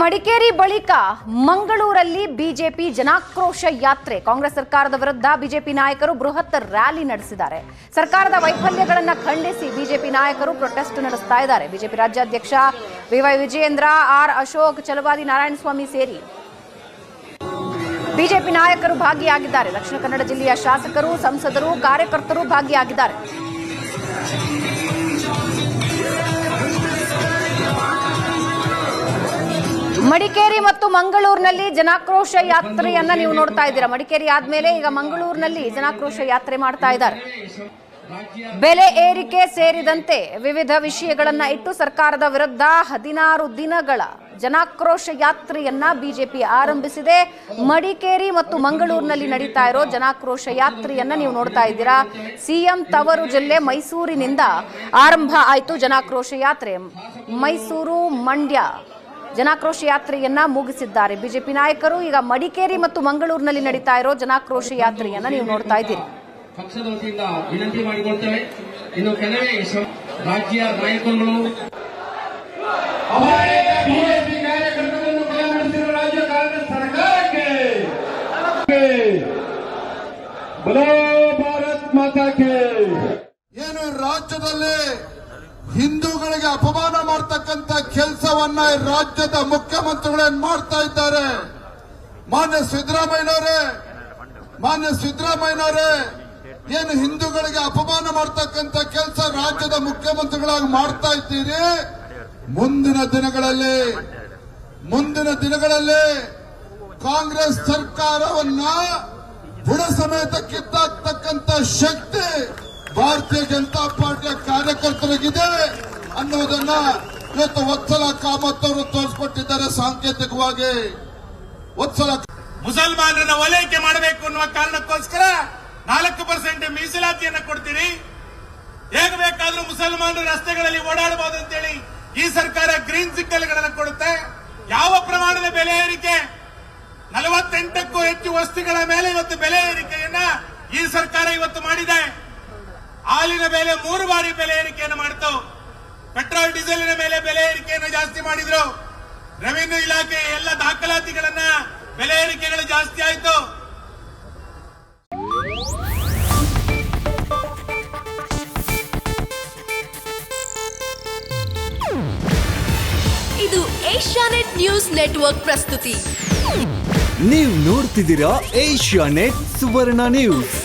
ಮಡಿಕೇರಿ ಬಳಿಕ ಮಂಗಳೂರಲ್ಲಿ ಬಿಜೆಪಿ ಜನಾಕ್ರೋಶ ಯಾತ್ರೆ. ಕಾಂಗ್ರೆಸ್ ಸರ್ಕಾರದ ವಿರುದ್ಧ ಬಿಜೆಪಿ ನಾಯಕರು ಬೃಹತ್ ರ್ಯಾಲಿ ನಡೆಸಿದ್ದಾರೆ. ಸರ್ಕಾರದ ವೈಫಲ್ಯಗಳನ್ನು ಖಂಡಿಸಿ ಬಿಜೆಪಿ ನಾಯಕರು ಪ್ರೊಟೆಸ್ಟ್ ನಡೆಸ್ತಾ ಇದ್ದಾರೆ. ಬಿಜೆಪಿ ರಾಜ್ಯಾಧ್ಯಕ್ಷ V Y Vijayendra, R. Ashok, Chalavadi Narayanaswamy ಸೇರಿ. ಬಿಜೆಪಿ ನಾಯಕರು ಭಾಗಿಯಾಗಿದ್ದಾರೆ. ದಕ್ಷಿಣ ಕನ್ನಡ ಜಿಲ್ಲೆಯ ಶಾಸಕರು, ಸಂಸದರು, ಕಾರ್ಯಕರ್ತರು ಭಾಗಿಯಾಗಿದ್ದಾರೆ. ಮಡಿಕೇರಿ ಮತ್ತು ಮಂಗಳೂರಿನಲ್ಲಿ ಜನಾಕ್ರೋಶ ಯಾತ್ರೆಯನ್ನ ನೀವು ನೋಡ್ತಾ ಇದ್ದೀರಾ? ಮಡಿಕೇರಿ ಆದ್ಮೇಲೆ ಈಗ ಮಂಗಳೂರಿನಲ್ಲಿ ಜನಾಕ್ರೋಶ ಯಾತ್ರೆ ಮಾಡ್ತಾ ಇದ್ದಾರೆ. ಬೆಲೆ ಏರಿಕೆ ಸೇರಿದಂತೆ ವಿವಿಧ ವಿಷಯಗಳನ್ನ ಇಟ್ಟು ಸರ್ಕಾರದ ವಿರುದ್ಧ ಹದಿನಾರು ದಿನಗಳ ಜನಾಕ್ರೋಶ ಯಾತ್ರೆಯನ್ನ ಬಿಜೆಪಿ ಆರಂಭಿಸಿದೆ. ಮಡಿಕೇರಿ ಮತ್ತು ಮಂಗಳೂರಿನಲ್ಲಿ ನಡೀತಾ ಇರೋ ಜನಾಕ್ರೋಶ ಯಾತ್ರೆಯನ್ನ ನೀವು ನೋಡ್ತಾ ಇದ್ದೀರಾ? ಸಿಎಂ ತವರು ಜಿಲ್ಲೆ ಮೈಸೂರಿನಿಂದ ಆರಂಭ ಆಯಿತು ಜನಾಕ್ರೋಶ ಯಾತ್ರೆ. ಮೈಸೂರು ಮಂಡ್ಯ ಜನಾಕ್ರೋಶ ಯಾತ್ರೆಯನ್ನ ಮುಗಿಸಿದ್ದಾರೆ. ಬಿಜೆಪಿ ನಾಯಕರು ಈಗ ಮಡಿಕೇರಿ ಮತ್ತು ಮಂಗಳೂರಿನಲ್ಲಿ ನಡೀತಾ ಇರೋ ಜನಾಕ್ರೋಶ ಯಾತ್ರೆಯನ್ನ ನೀವು ನೋಡ್ತಾ ಇದ್ದೀರಿ. ಪಕ್ಷದ ವತಿಯಿಂದ ವಿನಂತಿ ಮಾಡಿಕೊಳ್ತೇವೆ. ಇನ್ನು ಕೆಲವೇ ರಾಜ್ಯ ನಾಯಕರುಗಳು. ಬಿಜೆಪಿ ಕಾರ್ಯಕರ್ತರನ್ನು ಕೊಲೆ ರಾಜ್ಯ ಕಾಂಗ್ರೆಸ್ ಸರ್ಕಾರಕ್ಕೆ. ಬಲೋ ಭಾರತ್ ಮಾತಾ ಏನು ರಾಜ್ಯದಲ್ಲಿ ಹಿಂದೂಗಳಿಗೆ ಅಪಮಾನ ಮಾಡ್ತಕ್ಕಂತ ಕೆಲಸವನ್ನ ರಾಜ್ಯದ ಮುಖ್ಯಮಂತ್ರಿಗಳೇನ್ ಮಾಡ್ತಾ ಇದ್ದಾರೆ. ಮಾನ್ಯ ಸಿದ್ದರಾಮಯ್ಯನವರೇ ಮಾನ್ಯ ಸಿದ್ದರಾಮಯ್ಯನವರೇ, ಏನು ಹಿಂದೂಗಳಿಗೆ ಅಪಮಾನ ಮಾಡ್ತಕ್ಕಂತ ಕೆಲಸ ರಾಜ್ಯದ ಮುಖ್ಯಮಂತ್ರಿಗಳಾಗಿ ಮಾಡ್ತಾ ಇದ್ದೀರಿ? ಮುಂದಿನ ದಿನಗಳಲ್ಲಿ ಮುಂದಿನ ದಿನಗಳಲ್ಲಿ ಕಾಂಗ್ರೆಸ್ ಸರ್ಕಾರವನ್ನ ಬುಡ ಸಮೇತ ಕಿತ್ತಾಕ್ತಕ್ಕಂತ ಶಕ್ತಿ ಭಾರತೀಯ ಜನತಾ ಕಾರ್ಯಕರ್ತರಿಗಿದೆ ಅನ್ನುವುದನ್ನ ಇವತ್ತು ವತ್ಸಲ ಕಾಮತ್ ಅವರು ತೋರಿಸ್ಕೊಟ್ಟಿದ್ದಾರೆ ಸಾಂಕೇತಿಕವಾಗಿ. ವತ್ಸಲ ಮುಸಲ್ಮಾನರನ್ನ ಓಲೈಕೆ ಮಾಡಬೇಕು ಅನ್ನುವ ಕಾರಣಕ್ಕೋಸ್ಕರ ನಾಲ್ಕು ಪರ್ಸೆಂಟ್ ಮೀಸಲಾತಿಯನ್ನ ಕೊಡ್ತೀರಿ. ಹೇಗೆ ಬೇಕಾದ್ರೂ ಮುಸಲ್ಮಾನರು ರಸ್ತೆಗಳಲ್ಲಿ ಓಡಾಡಬಹುದು ಅಂತೇಳಿ ಈ ಸರ್ಕಾರ ಗ್ರೀನ್ ಸಿಗ್ನಲ್ಗಳನ್ನು ಕೊಡುತ್ತೆ. ಯಾವ ಪ್ರಮಾಣದ ಬೆಲೆ ಏರಿಕೆ? ನಲವತ್ತೆಂಟಕ್ಕೂ ಹೆಚ್ಚು ವಸ್ತುಗಳ ಮೇಲೆ ಇವತ್ತು ಬೆಲೆ ಏರಿಕೆಯನ್ನ ಈ ಸರ್ಕಾರ ಇವತ್ತು ಮಾಡಿದೆ. ಹಾಲಿನ ಬೆಲೆ ಮೂರು ಬಾರಿ ಬೆಲೆ ಏರಿಕೆಯನ್ನು ಮಾಡಿತು. ಪೆಟ್ರೋಲ್ ಡೀಸೆಲಿನ ಮೇಲೆ ಬೆಲೆ ಏರಿಕೆಯನ್ನು ಜಾಸ್ತಿ ಮಾಡಿದ್ರು. ರೆವಿನ್ಯೂ ಇಲಾಖೆ ಎಲ್ಲ ದಾಖಲಾತಿಗಳನ್ನ ಬೆಲೆ ಏರಿಕೆಗಳು ಜಾಸ್ತಿ ಆಯ್ತು. ಇದು ಏಷ್ಯಾನೆಟ್ ನ್ಯೂಸ್ ನೆಟ್ವರ್ಕ್ ಪ್ರಸ್ತುತಿ. ನೀವು ನೋಡ್ತಿದ್ದೀರಾ ಏಷ್ಯಾನೆಟ್ ಸುವರ್ಣ ನ್ಯೂಸ್.